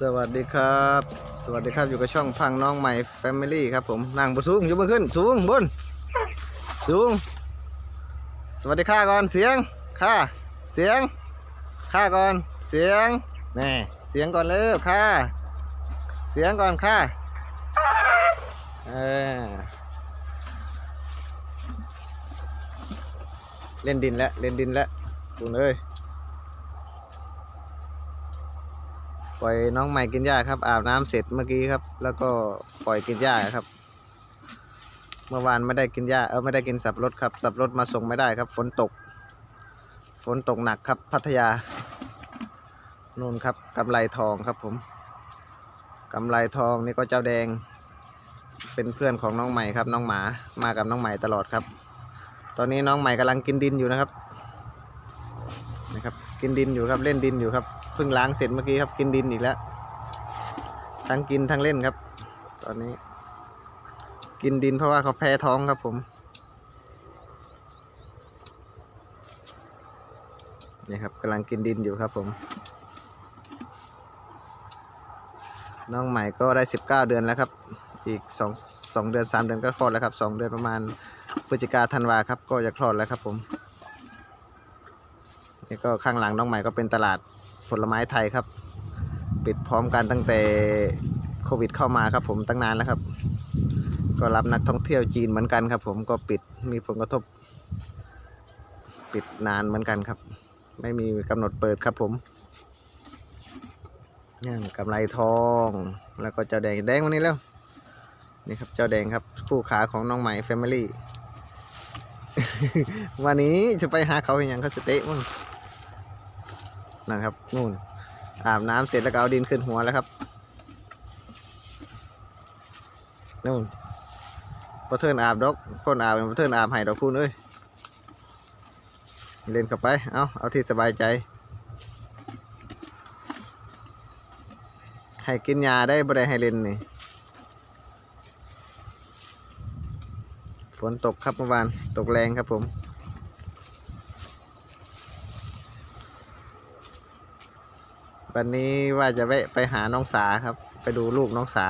สวัสดีครับ สวัสดีครับอยู่กับช่องพังน้องใหม่แฟมิลี่ครับผมนั่งบนสูงอยู่บนขึ้นสูงบนสูง สวัสดีค่าก่อนเสียงค่าเสียงค่าก่อนเสียงแน่เสียงก่อนเร็วค่าเสียงก่อนค่าเออเล่นดินแล้วเล่นดินแล้วคุณเอ้ย ล่อยน้องใหม่กินหญ้าครับ อาบน้ำเสร็จเมื่อกี้ครับ แล้วก็ปล่อยกินหญ้าครับ เมื่อวานไม่ได้กินหญ้าเออไม่ได้กินสับรดครับ สับรดมาส่งไม่ได้ครับ ฝนตก ฝนตกหนักครับ พัทยานู่นครับกำไรทองครับผมกำไรทองนี่ก็เจ้าแดง เป็นเพื่อนของน้องใหม่ครับ น้องหมามากับน้องใหม่ตลอดครับ ตอนนี้น้องใหม่กำลังกินดินอยู่นะครับ กินดินอยู่ครับเล่นดินอยู่ครับเพิ่งล้างเสร็จเมื่อกี้ครับกินดินอีกแล้วทั้งกินทั้งเล่นครับ ตอนนี้ กินดินเพราะว่าเขาแพ้ท้องครับผมนี่ครับกำลังกินดินอยู่ครับผม น้องใหม่ก็ได้สิบเก้าเดือนแล้วครับ อีกสองสองเดือนสามเดือนก็คลอดแล้วครับสองเดือนประมาณพฤศจิกาธันวาครับก็จะคลอดแล้วครับผม นี่ก็ข้างหลังน้องใหม่ก็เป็นตลาดผลไม้ไทยครับ ปิดพร้อมกันตั้งแต่โควิดเข้ามาครับผมตั้งนานแล้วครับ ก็รับนักท่องเที่ยวจีนเหมือนกันครับ ผมก็ปิดมีผลกระทบ ปิดนานเหมือนกันครับ ไม่มีกำหนดเปิดครับผมนี่กำไรทองแล้วก็เจ้าแดงแดงวันนี้แล้วนี่ครับเจ้าแดงครับคู่ขาของน้องใหม่แฟมิลี่วันนี้จะไปหาเขาอย่างเขาสเตะมั้ง นะครับนู่นอาบน้ำเสร็จแล้วก็เอาดินขึ้นหัวแล้วครับนู่นพอเทินอาบดอกคนอาบพอเทินอาบให้ดอกพูนเอ้ยเล่นเข้าไป เอาเอาที่สบายใจ ให้กินยาได้บ่ได้ให้เล่นนี่ฝนตกครับเมื่อวานตกแรงครับผม วันนี้ว่าจะแวะไปหาน้องสาครับ ไปดูลูกน้องสา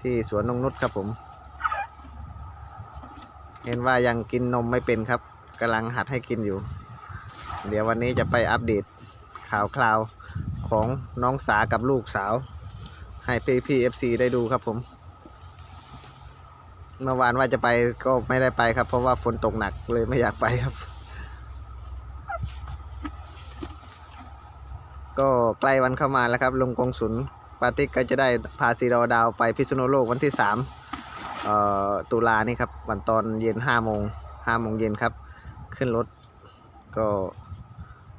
ที่สวนนงนุชครับผม เห็นว่ายังกินนมไม่เป็นครับกำลังหัดให้กินอยู่ เดี๋ยววันนี้จะไปอัปเดตข่าวคราวของน้องสากับลูกสาว ให้พี่พีเอฟซีได้ดูครับผม เมื่อวานว่าจะไปก็ไม่ได้ไปครับ เพราะว่าฝนตกหนักเลยไม่อยากไปครับ ก็ใกล้วันเข้ามาแล้วครับลุงกองสุนปาติกก็จะได้พาซีรอดาวไปพิษณุโลกวันที่3ตุลานี่ครับวันตอนเย็น5โมง5โมงเย็นครับ ขึ้นรถก็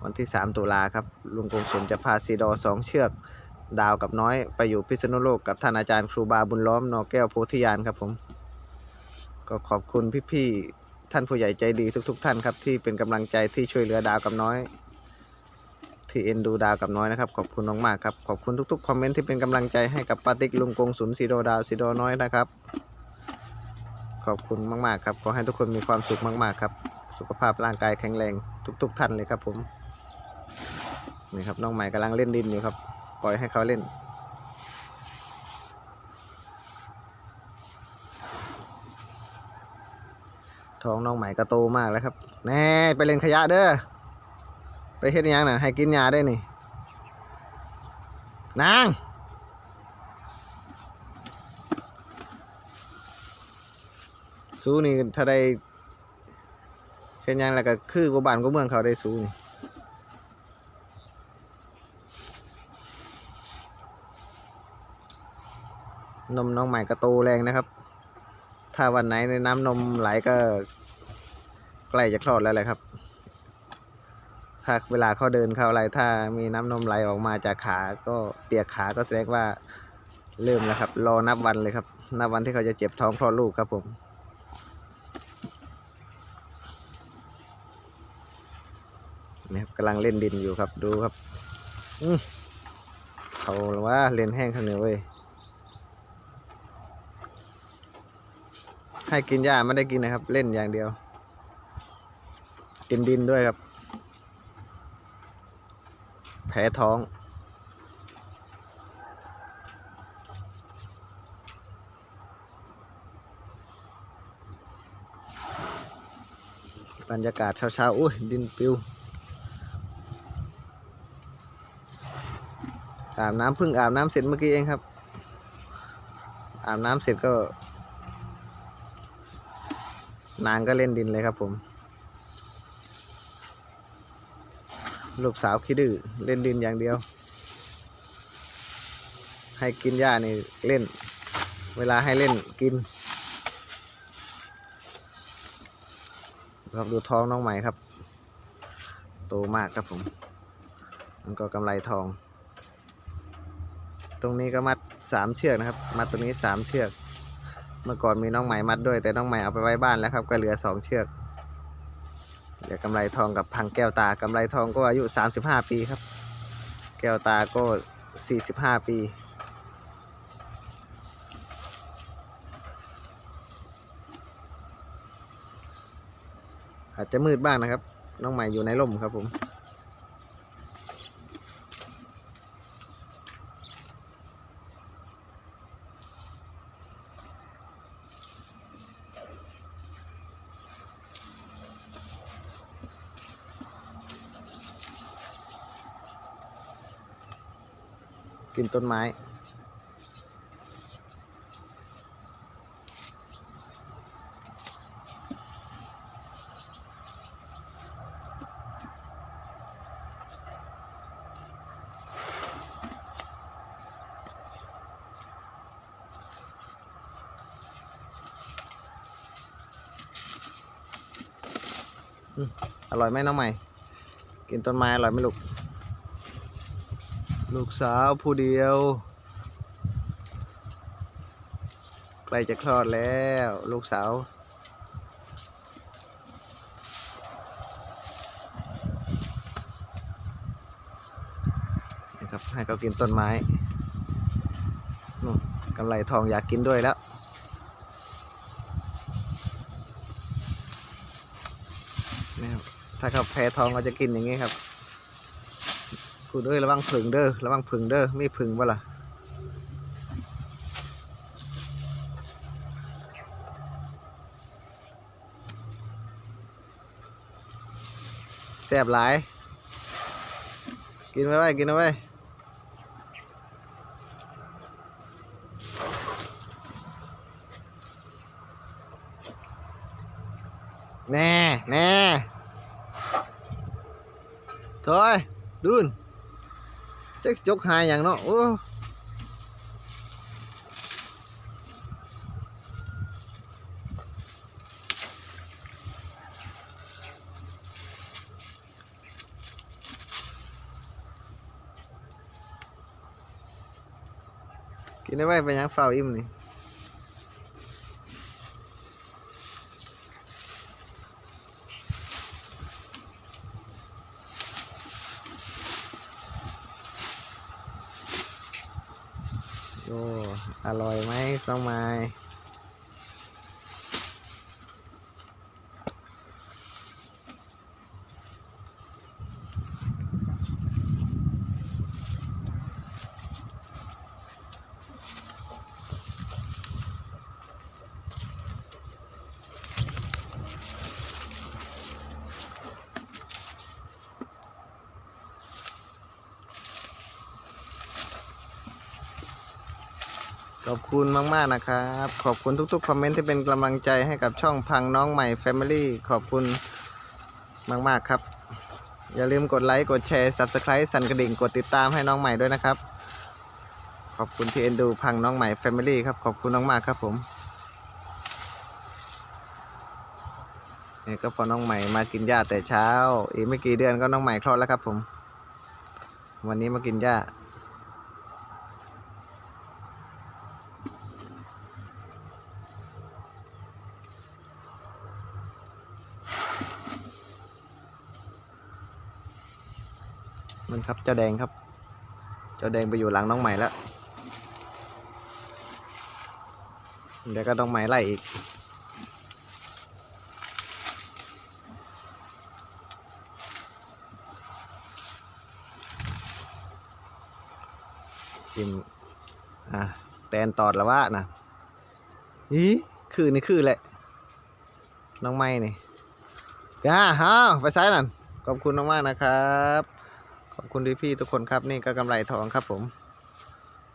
วันที่ 3 ตุลาครับลุงกงสุนจะพาซีดอสองเชือกดาวกับน้อยไปอยู่พิษณุโลกกับท่านอาจารย์ครูบาบุญล้อมนอแก้วโพธิญาณครับผม ก็ขอบคุณพี่ๆท่านผู้ใหญ่ใจดีทุก ๆ ท่านครับที่เป็นกำลังใจที่ช่วยเหลือดาวกับน้อย ที่เอ็นดูดาวกับน้อยนะครับ ขอบคุณมากๆครับ ขอบคุณทุกๆคอมเมนต์ที่เป็นกำลังใจให้กับปาติกลุงกงสุนย์สีโดดาวสีโดน้อยนะครับ ขอบคุณมากๆครับขอให้ทุกคนมีความสุขมากๆครับ สุขภาพร่างกายแข็งแรงทุก ๆ ท่านเลยครับผมนี่ครับน้องใหม่กำลังเล่นดินอยู่ครับ ปล่อยให้เขาเล่นท้องน้องใหม่ก็โตมากแล้วครับ แน่ไปเล่นขยะเด้อ เฮ็ดหยังน่ะให้กินยาได้นี่ นาง สู้นี่ถ้าได้เฮ็ดหยังแล้วก็คือกูบ้านกูเมืองเขาได้สู้นี่นมน้องใหม่ก็โตแรงนะครับ ถ้าวันไหนในน้ำนมไหลก็ใกล้จะคลอดแล้วแหละครับ ถ้าเวลาเขาเดินเขาอะไรถ้ามีน้ำนมไหลออกมาจากขาก็เปียกขาก็แสดงว่าเริ่มแล้วครับ รอนับวันเลยครับ นับวันที่เขาจะเจ็บท้องคลอดลูกครับผมนี่ครับกำลังเล่นดินอยู่ครับดูครับอืเขาว่าเล่นแห้งข้างเหนือเว้ยให้กินหญ้าไม่ได้กินนะครับ เล่นอย่างเดียว กินดินด้วยครับ พ้ท้อง บรรยากาศเช้าๆอุ้ยดินปิวอาบน้ำพึ่งอาบน้ำเสร็จเมื่อกี้เองครับ อาบน้ำเสร็จก็ นางก็เล่นดินเลยครับผม ลูกสาวขี้ดื้อเล่นดินอย่างเดียว ให้กินหญ้านี่เล่น เวลาให้เล่นกินครับดูท้องน้องใหม่ครับ โตมากครับผม มันก็กำไรทอง ตรงนี้ก็มัดสามเชือกนะครับ มัดตรงนี้สามเชือก เมื่อก่อนมีน้องใหม่มัดด้วย แต่น้องใหม่เอาไปไว้บ้านแล้วครับ ก็เหลือสองเชือก เดี๋ยวกำไรทองกับพังแก้วตากำไรทองก็อายุ 35 ปีครับ แก้วตาก็ 45 ปีอาจจะมืดบ้างนะครับ น้องใหม่อยู่ในร่มครับผม กินต้นไม้ อร่อยไหมน้องใหม่ กินต้นไม้อร่อยไหมลูก ลูกสาวผู้เดียวใกล้จะคลอดแล้ว ลูกสาว นะครับให้เขากินต้นไม้กำไรทองอยากกินด้วยแล้วนี่ครับถ้าเขาแพ้ทองก็จะกินอย่างนี้ครับ กูด้ยระวังผึ่งเด้อระวังผึ่งเด้อไม่ผึ่งบ่ล่ะแซ่บหลาย กินไว้ไว้กินเอาไว้แน่แน่ถอยดุน จักจกหายอย่างเนาะโอร่อยไหมต้องไม้ ขอบคุณมากๆนะครับ ขอบคุณทุกๆคอมเมนต์ที่เป็นกำลังใจให้กับช่องพังน้องใหม่ Family ขอบคุณมากๆครับ อย่าลืมกดไลค์กดแชร์ Subscribe สั่นกระดิ่งกดติดตามให้น้องใหม่ด้วยนะครับ ขอบคุณที่เอ็นดูพังน้องใหม่ Family ครับ ขอบคุณมากๆครับผมนี่ก็พอน้องใหม่มากินหญ้าแต่เช้า อีกไม่กี่เดือนก็น้องใหม่คลอดแล้วครับผม วันนี้มากินหญ้า มันครับเจ้าแดงครับ เจ้าแดงไปอยู่หลังน้องใหม่แล้ว เดี๋ยวก็น้องใหม่ไล่อีก กินอะแตนตอดแล้วว่านะอีคือนี่คือแหละ น้องไม้นี่เดี๋ยวฮะอ้าไปซ้ายนั่นขอบคุณมากๆนะครับ ขอบคุณพี่ๆทุกคนครับนี่ก็กำไรทองครับผม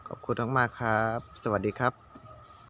ขอบคุณมากๆครับ สวัสดีครับ